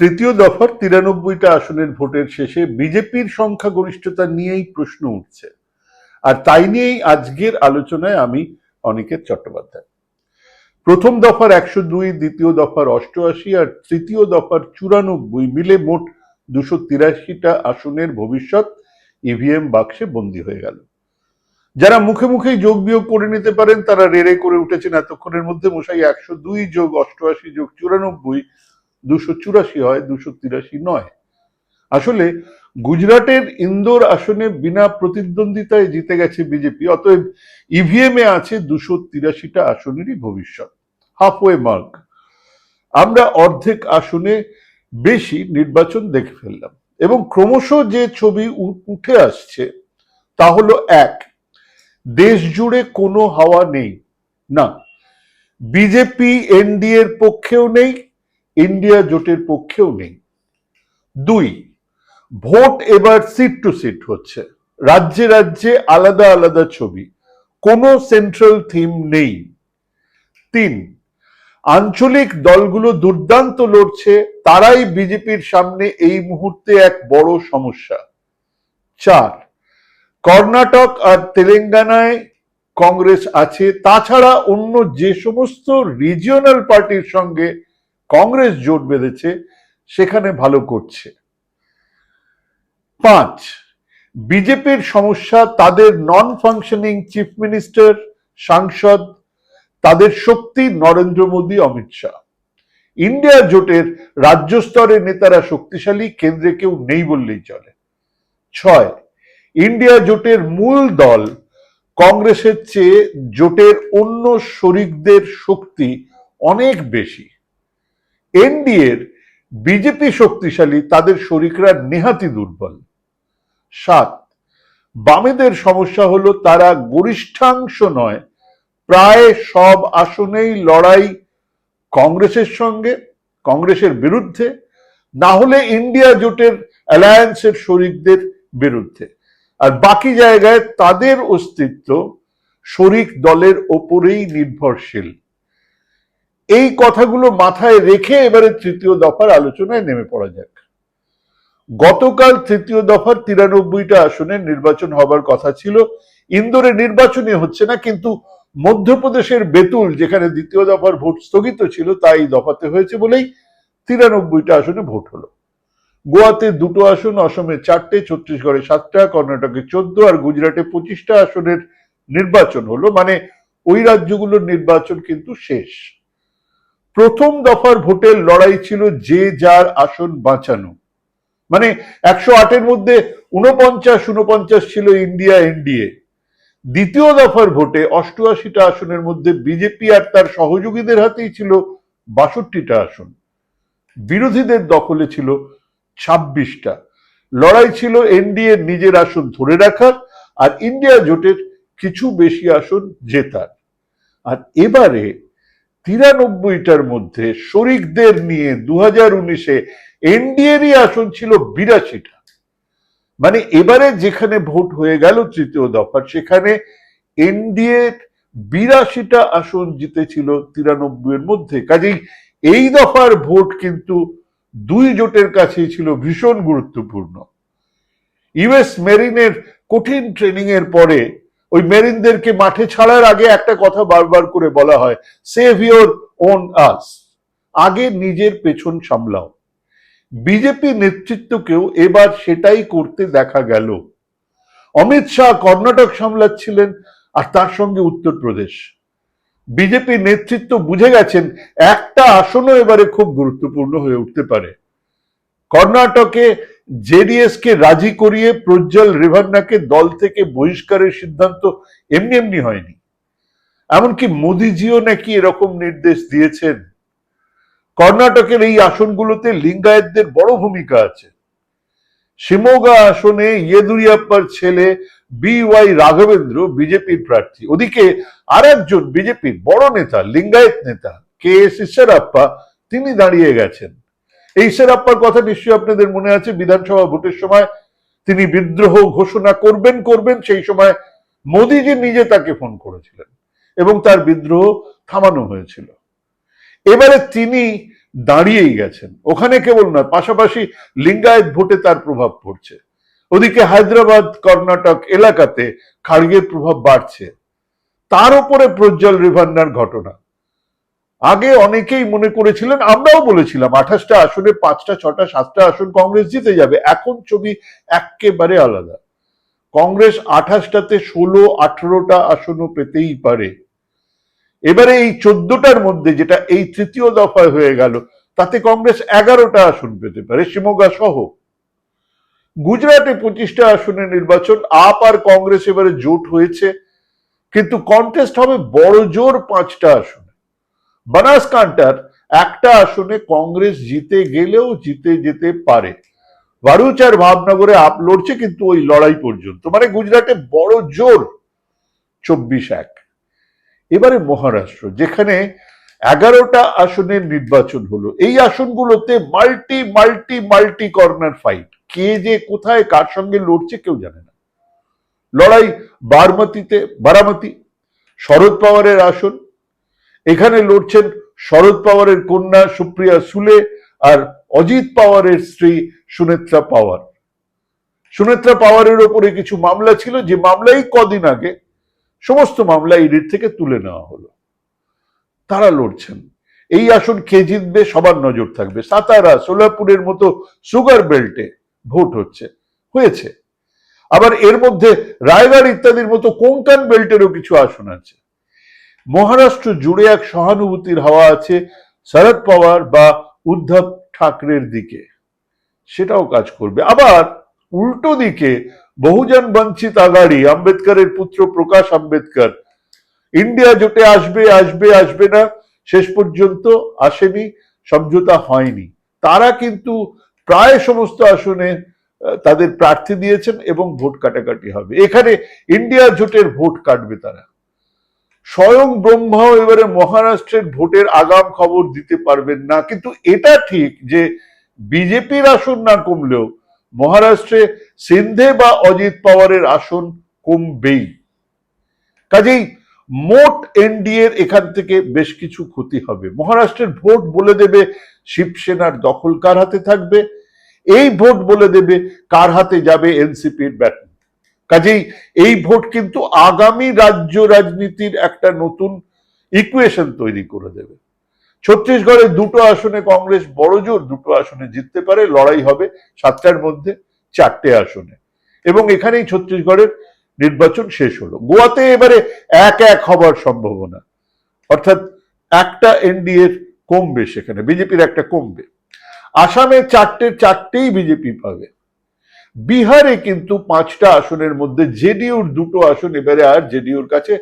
তৃতীয় দফার তিরানব্বইটা আসনের ভোটের শেষে বিজেপির সংখ্যাগরিষ্ঠতা নিয়েই প্রশ্ন উঠছে। আর তাই নিয়েই আজকের আলোচনায় আমি অনিকেত চট্টোপাধ্যায়। প্রথম দফার একশো দুই, দ্বিতীয় দফার অষ্টআশি আর তৃতীয় দফার চুরানব্বই মিলে মোট দুশো তিরাশিটা আসনের ভবিষ্যৎ ইভিএম বাক্সে বন্দী হয়ে গেল। যারা মুখে মুখেই যোগ বিয়োগ করে নিতে পারেন, তারা রেড়ে করে উঠেছেন এতক্ষণের মধ্যে। মশাই, একশো দুই যোগ অষ্টআশি যোগ চুরানব্বই দুশো চুরাশি হয়, দুশো তিরাশি নয়। আসলে গুজরাটের ইন্দোর আসনে বিনা প্রতিদ্বন্দ্বিতায় জিতে গেছে বিজেপি, অতএব ইভিএম এ আছে দুশো তিরাশিটা আসনেরই ভবিষ্যৎ। হাফওয়ে মার্ক আমরা অর্ধেক আসনে বেশি নির্বাচন দেখে ফেললাম। এবং ক্রমশ যে ছবি উঠে আসছে, তা হলো এক, দেশ জুড়ে কোনো হাওয়া নেই। না, বিজেপি, এনডিএর পক্ষেও নেই ইন্ডিয়া জোটের পক্ষেও নেই। দুই, ভোট এবার সিট টু সিট হচ্ছে। রাজ্যে রাজ্যে আলাদা আলাদা ছবি। কোনো সেন্ট্রাল থিম নেই। তিন, আঞ্চলিক দলগুলো দুর্দান্ত লড়ছে। তারাই বিজেপির সামনে এই মুহূর্তে এক বড় সমস্যা। চার, কর্ণাটক আর তেলেঙ্গানায় কংগ্রেস আছে। তাছাড়া অন্য যে সমস্ত রিজিওনাল পার্টির সঙ্গে কংগ্রেস জোট বেঁধেছে, সেখানে ভালো করছে। পাঁচ, বিজেপির সমস্যা, তাদের নন ফাংশনিং চিফ মিনিস্টার সাংসদ, তাদের শক্তি নরেন্দ্র মোদী, অমিত শাহ। ইন্ডিয়া জোটের রাজ্য স্তরের নেতারা শক্তিশালী, কেন্দ্রে কেউ নেই বললেই চলে। ছয়, ইন্ডিয়া জোটের মূল দল, কংগ্রেসের চেয়ে জোটের অন্য শরিকদের শক্তি অনেক বেশি। এনডিএর বিজেপি শক্তিশালী, তাদের শরিকরা নেহাতি দুর্বল। সাত, বামেদের সমস্যা হলো তারা গরিষ্ঠাংশ নয়, প্রায় সব আসনেই লড়াই কংগ্রেসের সঙ্গে, কংগ্রেসের বিরুদ্ধে, না হলে ইন্ডিয়া জোটের অ্যালায়েন্সের শরিকদের বিরুদ্ধে। আর বাকি জায়গায় তাদের অস্তিত্ব শরিক দলের ওপরেই নির্ভরশীল। এই কথাগুলো মাথায় রেখে এবারে তৃতীয় দফার আলোচনায় নেমে পড়া যাক। গতকাল তৃতীয় দফার তিরানব্বইটা আসনে নির্বাচন হবার কথা ছিল। ইন্দোরে নির্বাচনই হচ্ছে না, কিন্তু মধ্যপ্রদেশের বেতুল, যেখানে দ্বিতীয় দফার ভোট স্থগিত ছিল তাই দফাতে হয়েছে বলেই তিরানব্বইটা আসনে ভোট হলো। গোয়াতে দুটো আসন, অসমে চারটে, ছত্তিশগড়ে সাতটা, কর্ণাটকে চোদ্দ, আর গুজরাটে পঁচিশটা আসনের নির্বাচন হলো। মানে ওই রাজ্যগুলোর নির্বাচন কিন্তু শেষ। প্রথম দফার ভোটের লড়াই ছিল যে যার আসন বাঁচানো। মানে একশো আটের মধ্যে উনপঞ্চাশ উনপঞ্চাশ ছিল ইন্ডিয়া এনডিএ। দ্বিতীয় দফার ভোটে অষ্টআশিটা আসনের মধ্যে বিজেপি আর তার সহযোগীদের হাতেই ছিল বাষট্টিটা আসন। বিরোধীদের দখলে ছিল ছাব্বিশটা। লড়াই ছিল এনডিএ নিজের আসন ধরে রাখার আর ইন্ডিয়া জোটের কিছু বেশি আসন জেতার। আর এবারে তিরানব্বইটার মধ্যে শরিকদের নিয়ে দু হাজার উনিশে এনডিএরই আসন ছিল বিরাশিটা। মানে এবারে যেখানে ভোট হয়ে গেল তৃতীয় দফার, সেখানে এনডিএ বিরাশিটা আসন জিতেছিল তিরানব্বই এর মধ্যে। কাজেই এই দফার ভোট কিন্তু দুই জোটের কাছেই ছিল ভীষণ গুরুত্বপূর্ণ। ইউএস মেরিনের কঠিন ট্রেনিং এর পরে ওই মেরিনদেরকে মাঠে ছাড়ার আগে একটা কথা বারবার করে বলা হয় সেভ ইউর ওন আস আগে নিজের পেছন সামলাও। বিজেপি নেতৃত্বকেও এবার সেটাই করতে দেখা গেল। অমিত শাহ কর্ণাটক সামলাচ্ছিলেন আর তার সঙ্গে উত্তরপ্রদেশ। বিজেপি নেতৃত্ব বুঝে গেছেন একটা আসনও এবারে খুব গুরুত্বপূর্ণ হয়ে উঠতে পারে। কর্ণাটকে জেডিএস কে রাজি করিয়ে প্রজ্জ্বল রেভান্নাকে দল থেকে বহিষ্কারের সিদ্ধান্ত এমনি এমনি হয়নি। এমনকি মোদিজিও নাকি এরকম নির্দেশ দিয়েছেন। কর্ণাটকের এই আসনগুলোতে লিঙ্গায়েতদের বড় ভূমিকা আছে। শিমোগা আসনে ইয়েদুরিয়াপ্পার ছেলে বি ওয়াই রাঘবেন্দ্র বিজেপির প্রার্থী। ওদিকে আর একজন বিজেপির বড় নেতা, লিঙ্গায়েত নেতা, কে এস ঈশ্বরাপ্পা, তিনি দাঁড়িয়ে গেছেন। এই ঈশ্বরাপ্পার কথা নিশ্চয়ই আপনাদের মনে আছে, বিধানসভা ভোটের সময় তিনি বিদ্রোহ ঘোষণা করবেন করবেন, সেই সময় মোদিজি নিজে তাকে ফোন করেছিলেন এবং তার বিদ্রোহ থামানো হয়েছিল। এবারে তিনি দাঁড়িয়েই গেছেন, ওখানে কেবল নয়, পাশাপাশি লিঙ্গায়ত ভোটে তার প্রভাব পড়ছে। ওদিকে হায়দ্রাবাদ, কর্ণাটক এলাকাতে খাড়গের প্রভাব বাড়ছে। তার উপরে প্রজ্জ্বল রিভান্নার ঘটনা। আগে অনেকেই মনে করেছিলেন, আমরাও বলেছিলাম, আঠাশটা আসনে পাঁচটা, ছটা, সাতটা আসন কংগ্রেস জিতে যাবে। এখন ছবি একেবারে আলাদা। কংগ্রেস আঠাশটাতে ষোলো, আঠারোটা আসনও পেতেই পারে। এবারে এই চোদ্দটার মধ্যে যেটা এই তৃতীয় দফায় হয়ে গেল, তাতে কংগ্রেস এগারোটা আসন পেতে পারে, শিমোগা সহ। গুজরাটে পঁচিশটা আসনে নির্বাচন, আপ আর কংগ্রেস এবারে জোট হয়েছে, কিন্তু কন্টেস্ট হবে বড় জোর পাঁচটা আসনে। বানাসকান্টার একটা আসনে কংগ্রেস জিতে গেলেও জিতে যেতে পারে। ভারুচ আর ভাবনগরে আপ লড়ছে কিন্তু ওই লড়াই পর্যন্ত। মানে গুজরাটে বড় জোর, চব্বিশ এক। এবারে মহারাষ্ট্র, যেখানে এগারোটা আসনের নির্বাচন হলো। এই আসনগুলোতে multi multi multi corner fight. কে যে কোথায় কার সঙ্গে লড়ছে কেউ জানে না। লড়াই বারমতিতে, বারামতি, শরদ পাওয়ারের আসন এখানে লড়ছেন শরদ পাওয়ারের কন্যা সুপ্রিয়া সুলে আর অজিত পাওয়ারের স্ত্রী সুনেত্রা পাওয়ার। সুনেত্রা পাওয়ারের ওপরে কিছু মামলা ছিল, যে মামলাই কদিন আগে সমস্ত মামলা ইডির থেকে তুলে নেওয়া হলো। তারা লড়ছেন। এই আসন কে জিতবে সবার নজর থাকবে। সাতারা, সোলাপুরের মতো সুগার বেল্টে ভোট হচ্ছে, হয়েছে। আবার এর মধ্যে রায়গড় ইত্যাদির মতো কোঙ্কান বেল্টেরও কিছু আসন আছে। মহারাষ্ট্র জুড়ে এক সহানুভূতির হাওয়া আছে শরদ পাওয়ার বা উদ্ধব ঠাকরের দিকে। সেটাও কাজ করবে। আবার উল্টো দিকে বহুজন বঞ্চিত আগাড়ি, আম্বেদকরের পুত্র প্রকাশ আম্বেদকর, ইন্ডিয়া জোটে আসবে আসবে আসবে না, শেষ পর্যন্ত আসেনি, সমঝোতা হয়নি। তারা কিন্তু প্রায় সমস্ত আসনে তাদের প্রার্থী দিয়েছেন এবং ভোট কাটাকাটি হবে। এখানে ইন্ডিয়া জোটের ভোট কাটবে তারা। স্বয়ং ব্রহ্মাও এবারে মহারাষ্ট্রের ভোটের আগাম খবর দিতে পারবেন না। কিন্তু এটা ঠিক যে বিজেপির আসন না কমলেও মহারাষ্ট্রে সিন্ধে বা অজিত পাওয়ারের আসন কমবেই। কাজেই মোট এনডিএর এখান থেকে বেশ কিছু ক্ষতি হবে। মহারাষ্ট্রের ভোট বলে দেবে শিবসেনার দখল কার হাতে থাকবে? এই ভোট বলে দেবে কার হাতে যাবে এনসিপির ব্যাটন কাজেই এই ভোট কিন্তু আগামী রাজ্য রাজনীতির একটা নতুন ইকুয়েশন তৈরি করে দেবে। ছত্তিশগড়ে দুটো আসনে কংগ্রেস বড় জোর, দুটো আসনে জিততে পারে, লড়াই হবে সাতটার মধ্যে, চারটে আসনে। এবং এখানেই ছত্তিশগড়ের নির্বাচন শেষ হলো। গোয়াতে এবারে এক এক হবার সম্ভাবনা। অর্থাৎ একটা এনডিএর কমবে সেখানে, বিজেপির একটা কমবে। আসামে চারটে, চারটেই বিজেপি পাবে। বিহারে কিন্তু পাঁচটা আসনের মধ্যে জেডিইউর দুটো আসন এবারে আর জেডিইউর কাছে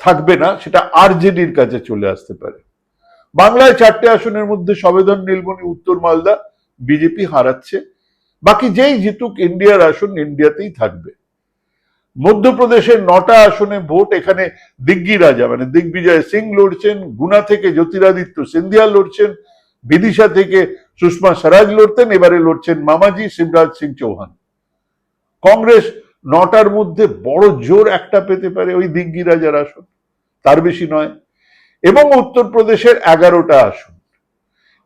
থাকবে না, সেটা আরজেডির কাছে চলে আসতে পারে। বাংলায় চারটে আসনের মধ্যে সবেদন, নীলমণি, উত্তর মালদা, বিজেপি হারাচ্ছে। বাকি যেই জিতুক, ইন্ডিয়ার আসন ইন্ডিয়াতেই থাকবে। মধ্যপ্রদেশের নটা আসনে ভোট এখানে দিগ্গি রাজা মানে দিগ্বিজয় সিং লড়ছেন, গুনা থেকে জ্যোতিরাদিত্য সিন্ধিয়া লড়ছেন, বিদিশা থেকে সুষমা স্বরাজ লড়তেন, এবারে লড়ছেন মামাজি শিবরাজ সিং চৌহান। কংগ্রেস নটার মধ্যে বড় জোর একটা পেতে পারে ওই দিগ্গি রাজার আসন, তার বেশি নয়। এবং উত্তরপ্রদেশের এগারোটা আসন।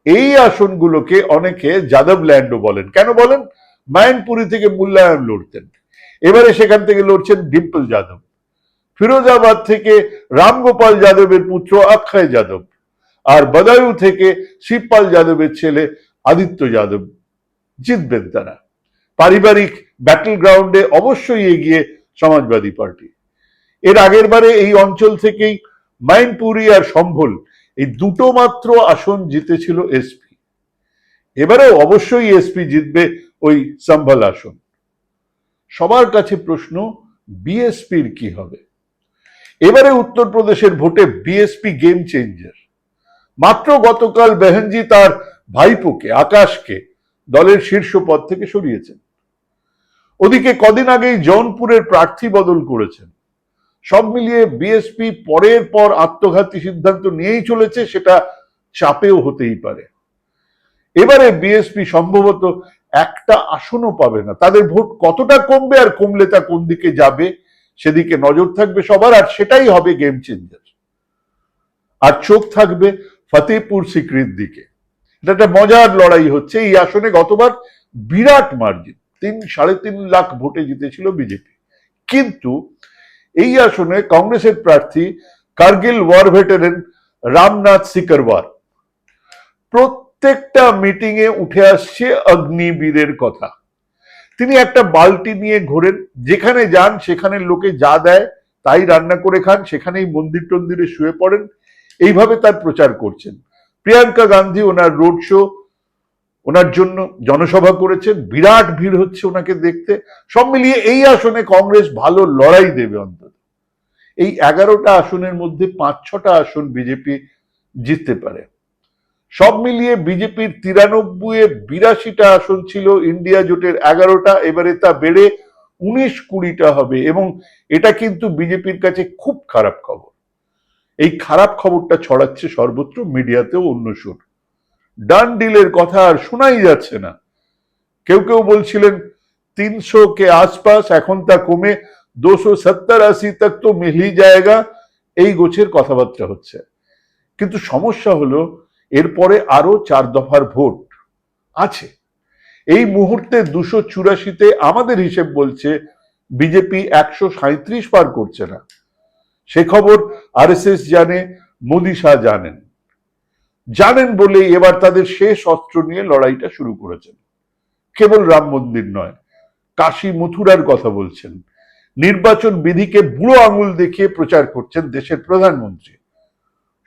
এই আসনগুলোকে অনেকে যাদব ল্যান্ডও বলেন। কেন বলেন? মায়নপুরি থেকে মূল্যায়ন লড়তেন। এবারে সেখান থেকে লড়ছেন ডিম্পল যাদব। ফিরোজাবাদ থেকে রামগোপাল যাদবের পুত্র অক্ষয় যাদব। আর বদায়ু থেকে শিবপাল যাদবের ছেলে আদিত্য যাদব জিতবেন তারা। পারিবারিক ব্যাটল গ্রাউন্ডে অবশ্যই এগিয়ে সমাজবাদী পার্টি। এর আগের বারে এই অঞ্চল থেকেই মাইনপুরি আর সম্ভল এই দুটো মাত্র আসন জিতেছিল এসপি। এবারেও অবশ্যই এসপি জিতবে ওই সম্ভল আসন। সবার কাছে প্রশ্ন, বিএসপির কি হবে? এবারে উত্তরপ্রদেশের ভোটে বিএসপি গেম চেঞ্জার মাত্র গতকাল বেহেনজি তার ভাইপোকে, আকাশকে, দলের শীর্ষ পদ থেকে সরিয়েছেন। ওদিকে কদিন আগেই জৌনপুরের প্রার্থী বদল করেছেন। সব মিলিয়ে বিএসপি পরের পর আত্মঘাতী সিদ্ধান্ত নিয়েই চলেছে, সেটা চাপেও হতেই পারে। এবারে বিএসপি সম্ভবত একটা আসনও পাবে না। তাদের ভোট কতটা কমবে আর কমলে তা কোন দিকে যাবে, সেদিকে নজর থাকবে সবার, আর সেটাই হবে গেম চেঞ্জার আর চোখ থাকবে ফতেপুর সিক্রির দিকে। এটা একটা মজার লড়াই হচ্ছে। এই আসনে গতবার বিরাট মার্জিন, তিন, সাড়ে তিন লাখ ভোটে জিতেছিল বিজেপি। কিন্তু এই আসনে কংগ্রেসের প্রার্থী কার্গিল ওয়ার ভেটারেন রামনাথ সিকরওয়ার। প্রত্যেকটা মিটিং এ উঠে আসছে অগ্নিবীরের কথা। তিনি একটা বালতি নিয়ে ঘোরেন, যেখানে যান সেখানে লোকে যা দেয় তাই রান্না করে খান, সেখানেই মন্দির টন্দিরে শুয়ে পড়েন। এইভাবে তার প্রচার করছেন। প্রিয়াঙ্কা গান্ধী ওনার রোড শো, ওনার জন্য জনসভা করেছেন, বিরাট ভিড় হচ্ছে ওনাকে দেখতে। সব মিলিয়ে এই আসনে কংগ্রেস ভালো লড়াই দেবে অন্তত। এই এগারোটা আসনের মধ্যে পাঁচ, ছটা আসন বিজেপি জিততে পারে। সব মিলিয়ে বিজেপির তিরানব্বই বিরাশিটা আসন ছিল ইন্ডিয়া জোটের এগারোটা, এবারে তা বেড়ে উনিশ কুড়িটা হবে এবং এটা কিন্তু বিজেপির কাছে খুব খারাপ খবর। এই খারাপ খবরটা ছড়াচ্ছে সর্বত্র মিডিয়াতেও অন্য সুর। ডান ডিলের কথা আর শোনাই যাচ্ছে না। কেউ কেউ বলছিলেন, তিনশো কে আশপাশ, এখন তা কমে দুশো সত্তর আশি তক তো মিলই জায়গা এই গোছের কথাবার্তা হচ্ছে। কিন্তু সমস্যা হলো, এরপরে আরও চার দফার ভোট আছে। এই মুহূর্তে দুশো চুরাশিতে আমাদের হিসেব বলছে, বিজেপি একশো সাঁত্রিশ পার করছে না। সে খবর আরএসএস জানে, মোদী শাহ জানেন। জানেন বলে এবার তাদের শেষ অস্ত্র নিয়ে লড়াইটা শুরু করেছেন। কেবল রাম মন্দির নয়, কাশী মথুরার কথা বলছেন। নির্বাচন বিধিকে বুড়ো আঙুল দেখিয়ে প্রচার করছেন দেশের প্রধানমন্ত্রী।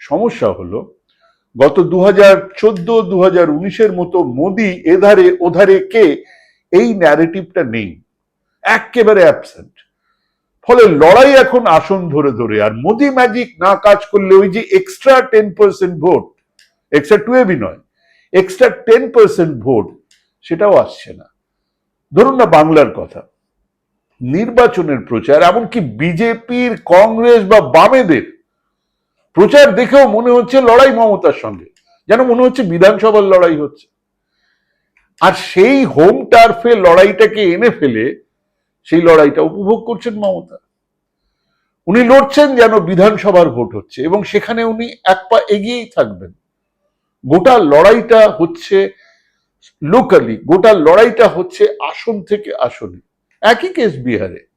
সমস্যা হলো, গত দু হাজার চোদ্দ উনিশের মতো মোদি এধারে ওধারে কে এই ন্যারেটিভটা নেই। একেবারে অ্যাবসেন্ট ফলে লড়াই এখন আসন ধরে ধরে। আর মোদি ম্যাজিক না কাজ করলে ওই যে extra ten percent vote extra টুয়েবি নয় এক্সট্রা টেন পার্সেন্ট ভোট সেটাও আসছে না। ধরুন না বাংলার কথা, নির্বাচনের প্রচার, এমনকি বিজেপির কংগ্রেস বা বামেদের প্রচার দেখেও মনে হচ্ছে লড়াই মমতার সঙ্গে, যেন মনে হচ্ছে বিধানসভার লড়াই হচ্ছে। আর সেই হোম টার্ফে লড়াইটাকে এনে ফেলে সেই লড়াইটা উপভোগ করছেন মমতা। উনি লড়ছেন যেন বিধানসভার ভোট হচ্ছে এবং সেখানে উনি এক পা এগিয়েই থাকবেন। গোটা লড়াইটা হচ্ছে লোকালি গোটা লড়াইটা হচ্ছে আসন থেকে আসনে। একই কেস বিহারে।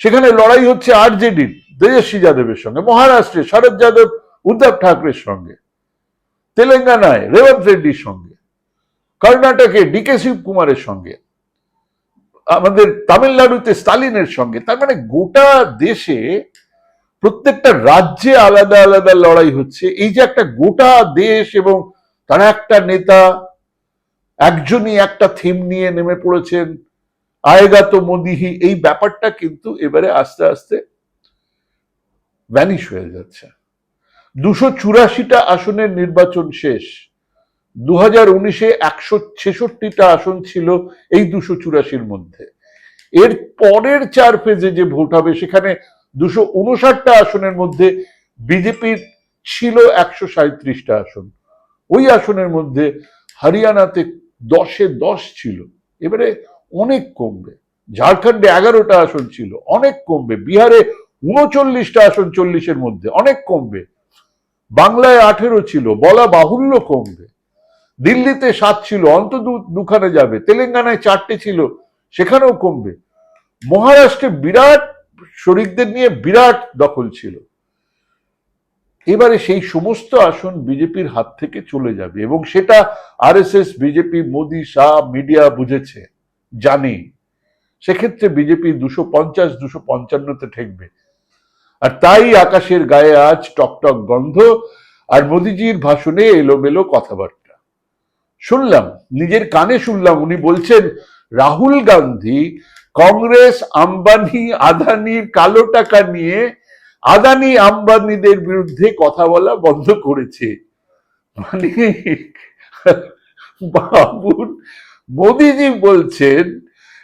সেখানে লড়াই হচ্ছে আরজেডির তেজস্বী যাদবের সঙ্গে, মহারাষ্ট্রে শরদ যাদব, উদ্ধব ঠাকরের সঙ্গে, তেলেঙ্গানায় রেবন্ত রেড্ডির সঙ্গে, কর্ণাটকে ডিকে শিব কুমারের সঙ্গে আমাদের তামিলনাড়ুতে স্টালিনের সঙ্গে, তার মানে গোটা দেশে প্রত্যেকটা রাজ্যে আলাদা আলাদা লড়াই হচ্ছে। এই যে একটা গোটা দেশ এবং তারা একটা নেতা একজনই একটা থিম নিয়ে নেমে পড়েছেন, আয়েগা তো মোদিহি, এই ব্যাপারটা কিন্তু এবারে আস্তে আস্তে ভ্যানিশ হয়ে যাচ্ছে। দুশো চুরাশিটা আসনের নির্বাচন শেষ। দু হাজার উনিশে একশো ছেষট্টিটা আসন ছিল এই দুশো চুরাশির মধ্যে। এর পরের চার ফেজে যে ভোট হবে, সেখানে দুশো উনষাটটা আসনের মধ্যে বিজেপির ছিল একশো সাঁত্রিশটা আসন। ওই আসনের মধ্যে হরিয়ানাতে দশে দশ ছিল। এবারে অনেক কমবে। ঝাড়খণ্ডে এগারোটা আসন ছিল, অনেক কমবে। বিহারে উনচল্লিশটা আসন চল্লিশের মধ্যে, অনেক কমবে। বাংলায় আঠেরো ছিল, বলা বাহুল্য কমবে। দিল্লিতে সাত ছিল, অন্তত দুখানে যাবে, তেলেঙ্গানায় চারটে ছিল, সেখানেও কমবে। মহারাষ্ট্রে বিরাট শরিকদের নিয়ে বিরাট দখল ছিল। এবারে সেই সমস্ত আসন বিজেপির হাত থেকে চলে যাবে এবং সেটা RSS, BJP, Modi, Shah, media বুঝেছে, জানে। সেক্ষেত্রে বিজেপি দুশো পঞ্চাশ, দুশো পঞ্চান্নতে ঠেকবে। আর তাই আকাশের গায়ে আজ টকটক গন্ধ, আর মোদিজির ভাষণে এলোমেলো কথাবার্তা। শুনলাম, নিজের কানে শুনলাম উনি বলছেন, রাহুল গান্ধী কংগ্রেস, আম্বানি আদানির কালো টাকা নিয়ে আদানি, আম্বানিদের বিরুদ্ধে কথা বলা বন্ধ করেছে। মানে বাবুন, মোদিজি বলছেন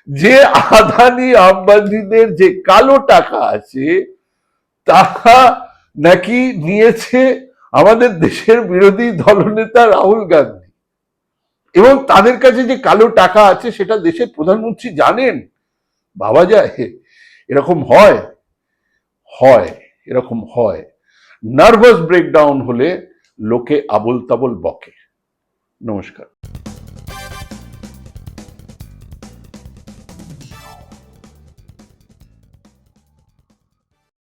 যে আদানি, আম্বানিদের যে কালো টাকা আছে, তাহা নাকি নিয়েছে আমাদের দেশের বিরোধী দলনেতা রাহুল গান্ধী। এবং তাদের কাছে যে কালো টাকা আছে, সেটা দেশের প্রধানমন্ত্রী জানেন? ভাবা যায় এরকম হয়? হয়, এরকম হয়। নার্ভাস ব্রেকডাউন হলে লোকে আবল তাবল বকে। নমস্কার।